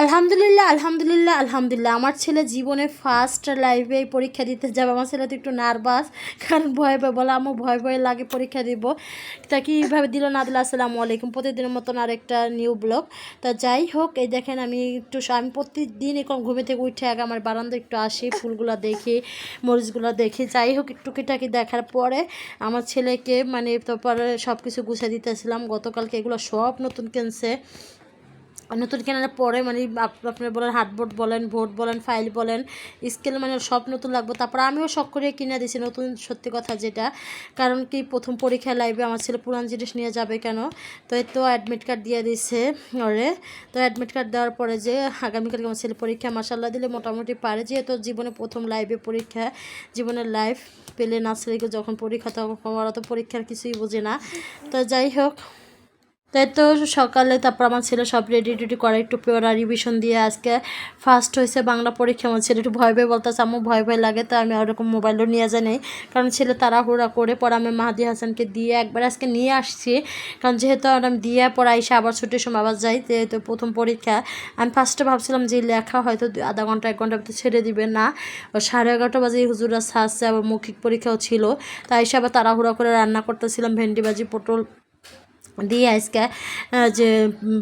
আলহামদুলিল্লাহ আলহামদুলিল্লাহ আলহামদুলিল্লাহ। আমার ছেলে জীবনে ফার্স্ট এই পরীক্ষা দিতে যাবে। আমার ছেলে তো একটু নার্ভাস কারণ ভয় ভয় বলে আমার ভয় ভয় লাগে পরীক্ষা দিব। তা কীভাবে দিল না দিল, আসসালামু আলাইকুম। প্রতিদিনের মতন আরেকটা নিউ ব্লগ তা যাই হোক, এই দেখেন আমি একটু আমি প্রতিদিন এরকম ঘুমে থেকে উঠে আগে আমার বারান্দা একটু আসি, ফুলগুলো দেখি, মরিচগুলো দেখি। যাই হোক, একটু দেখার পরে আমার ছেলেকে মানে তারপরে সব কিছু গুছিয়ে দিতেছিলাম। গতকালকে এগুলো সব নতুন কিনছে। নতুন কেনার পরে মানে আপ- আপনার বলেন হার্ডবোর্ড বলেন ভোট বলেন, ফাইল বলেন, স্কেল মানে সব নতুন লাগবে। তারপর আমিও শখ করে কিনে দিয়েছি নতুন, সত্যি কথা যেটা। কারণ কি প্রথম পরীক্ষা লাইভে আমার ছেলে পুরান জিনিস নিয়ে যাবে কেন? তো এই তো অ্যাডমিট কার্ড দিয়ে দিছে ওরে। তো অ্যাডমিট কার্ড দেওয়ার পরে যে আগামীকালকে আমার ছেলে পরীক্ষা মাসাল্লাহ দিলে মোটামুটি পারে। যেহেতু জীবনে প্রথম লাইভে পরীক্ষা জীবনের লাইফ পেলে না নার্সারিকে যখন পরীক্ষা, তখন ওরা তো পরীক্ষার কিছুই বোঝে না। তো যাই হোক। তাই তো সকালে তারপর আমার ছেলে সব রেডি টেডি করে একটু পড়া রিভিশন দিয়ে আজকে ফার্স্ট হয়েছে বাংলা পরীক্ষা। আমার ছেলে একটু ভয় ভয় বলতেছে আমার ভয় ভয় লাগে তো আমি ওরকম মোবাইলও নিয়ে যাই নাই। কারণ ছেলে তাড়াহুড়া করে পরে আমি মাহাদি হাসানকে দিয়ে একবার আজকে নিয়ে আসছি। কারণ যেহেতু আর আমি দিয়ে পরে এসে আবার ছুটির সময় আবার যাই, যেহেতু প্রথম পরীক্ষা, আমি ফার্স্টে ভাবছিলাম যে লেখা হয়তো আধা ঘণ্টা, এক ঘণ্টা ভিতরে ছেড়ে দিবে না। ও সাড়ে এগারোটা বাজে হুজুরা ছাড়ছে আবার মৌখিক পরীক্ষাও ছিল। তাই এসে আবার তাড়াহুড়া করে রান্না করতেছিলাম ভেন্ডি ভাজি পটল দিয়ে আজকে যে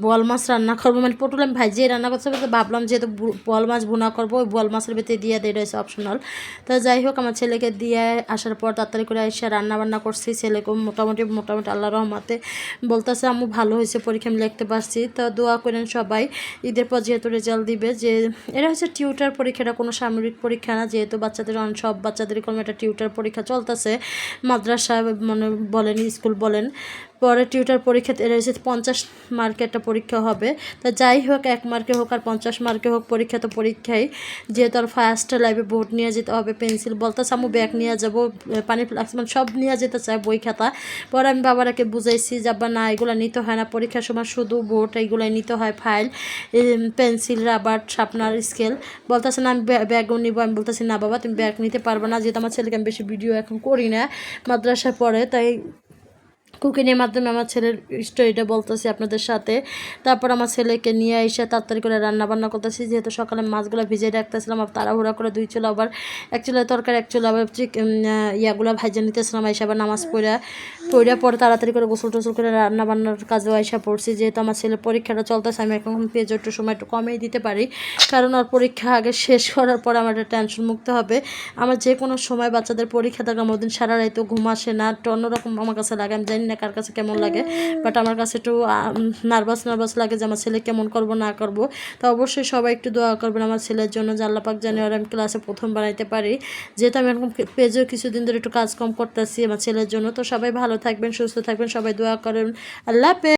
বল মাছ রান্না করব মানে পটল আমি ভাজিয়ে রান্না করতে হবে তো ভাবলাম যেহেতু বল মাছ বোনা করব, ওই বল মাছের ভিতরে দিয়ে দিয়ে রয়েছে অপশনাল তো যাই হোক, আমার ছেলেকে দিয়ে আসার পর তাড়াতাড়ি করে এসে রান্না বান্না করছি। ছেলেকে মোটামুটি মোটামুটি আল্লাহ রহমাতে বলতেছে, আম্মু, ভালো হয়েছে, পরীক্ষা আমি লিখতে পারছি। তো দোয়া করেন সবাই, ঈদের পর যেহেতু রেজাল্ট দিবে, যে এটা হচ্ছে টিউটার পরীক্ষাটা কোনো সামরিক পরীক্ষা না, যেহেতু বাচ্চাদের সব বাচ্চাদের কোনো একটা টিউটার পরীক্ষা চলতেছে। মাদ্রাসা মানে বলেন, স্কুল বলেন। পরে টিউটার পরীক্ষাতে রয়েছে পঞ্চাশ মার্কে একটা পরীক্ষা হবে। তা যাই হোক, এক মার্কে হোক আর পঞ্চাশ মার্কে হোক পরীক্ষা তো পরীক্ষাই। যেহেতু আর ফার্স্ট লাইভে বোর্ড নিয়ে যেতে হবে পেন্সিল বলতে আমি ব্যাগ নিয়ে যাব পানি ফ্লাক্স মানে সব নিয়ে যেতে চাই বই খাতা। পরে আমি বাবারাকে বুঝাইছি যে, আব্বা, না, এগুলো নিতে হয় না। পরীক্ষার সময় শুধু বোর্ড এইগুলোই নিতে হয় file pencil rubber sharpener scale বলতেছে, না, আমি ব্যা- ব্যাগও নিবো। আমি বলতেছি, না, বাবা, তুমি ব্যাগ নিতে পারবে না। যেহেতু আমার ছেলেকে আমি বেশি ভিডিও এখন করি না মাদ্রাসায় পড়ে, তাই কুকিংয়ের মাধ্যমে আমার ছেলের স্টোরিটা বলতেছি আপনাদের সাথে। তারপর আমার ছেলেকে নিয়ে এসে তাড়াতাড়ি করে রান্নাবান্না করতেছি। যেহেতু সকালে মাছগুলো ভিজিয়ে রাখতেছিলাম, আর তাড়াহুড়া করে দুই চুলা আবার এক তরকারি, এক চুলা আবার ইয়াগুলো ভাইজে নিতেছিলাম, এসে আবার নামাজ পড়া পড়া পরে তাড়াতাড়ি করে গোসল টোসল করে রান্না বান্নার কাজেও আইসা পড়ছি। যেহেতু আমার ছেলের পরীক্ষাটা চলতেছে, আমি এখন পেজ একটু সময় একটু কমেই দিতে পারি। কারণ ওর পরীক্ষা আগে শেষ করার পর আমার একটা টেনশন মুক্ত হবে। আমার যে কোনো সময় বাচ্চাদের পরীক্ষা থাকে আমার দিন সারা রাইতেও ঘুম আসে না। একটু অন্যরকম আমার কাছে লাগে, আমি জানি না কার কাছে কেমন লাগে। বাট আমার কাছে একটু নার্ভাস নার্ভাস লাগে যে আমার ছেলে কেমন করব, না করব। তো অবশ্যই সবাই একটু দোয়া করবেন আমার ছেলের জন্য যে আল্লাপাক জানি আর আমি ক্লাসে প্রথম বানাইতে পারি। যেহেতু আমি এখন পেজেও কিছুদিন ধরে একটু কাজ কম করতেছি আমার ছেলের জন্য, তো সবাই ভালো থাকবেন সুস্থ থাকবেন সবাই দোয়া করেন। আল্লাহ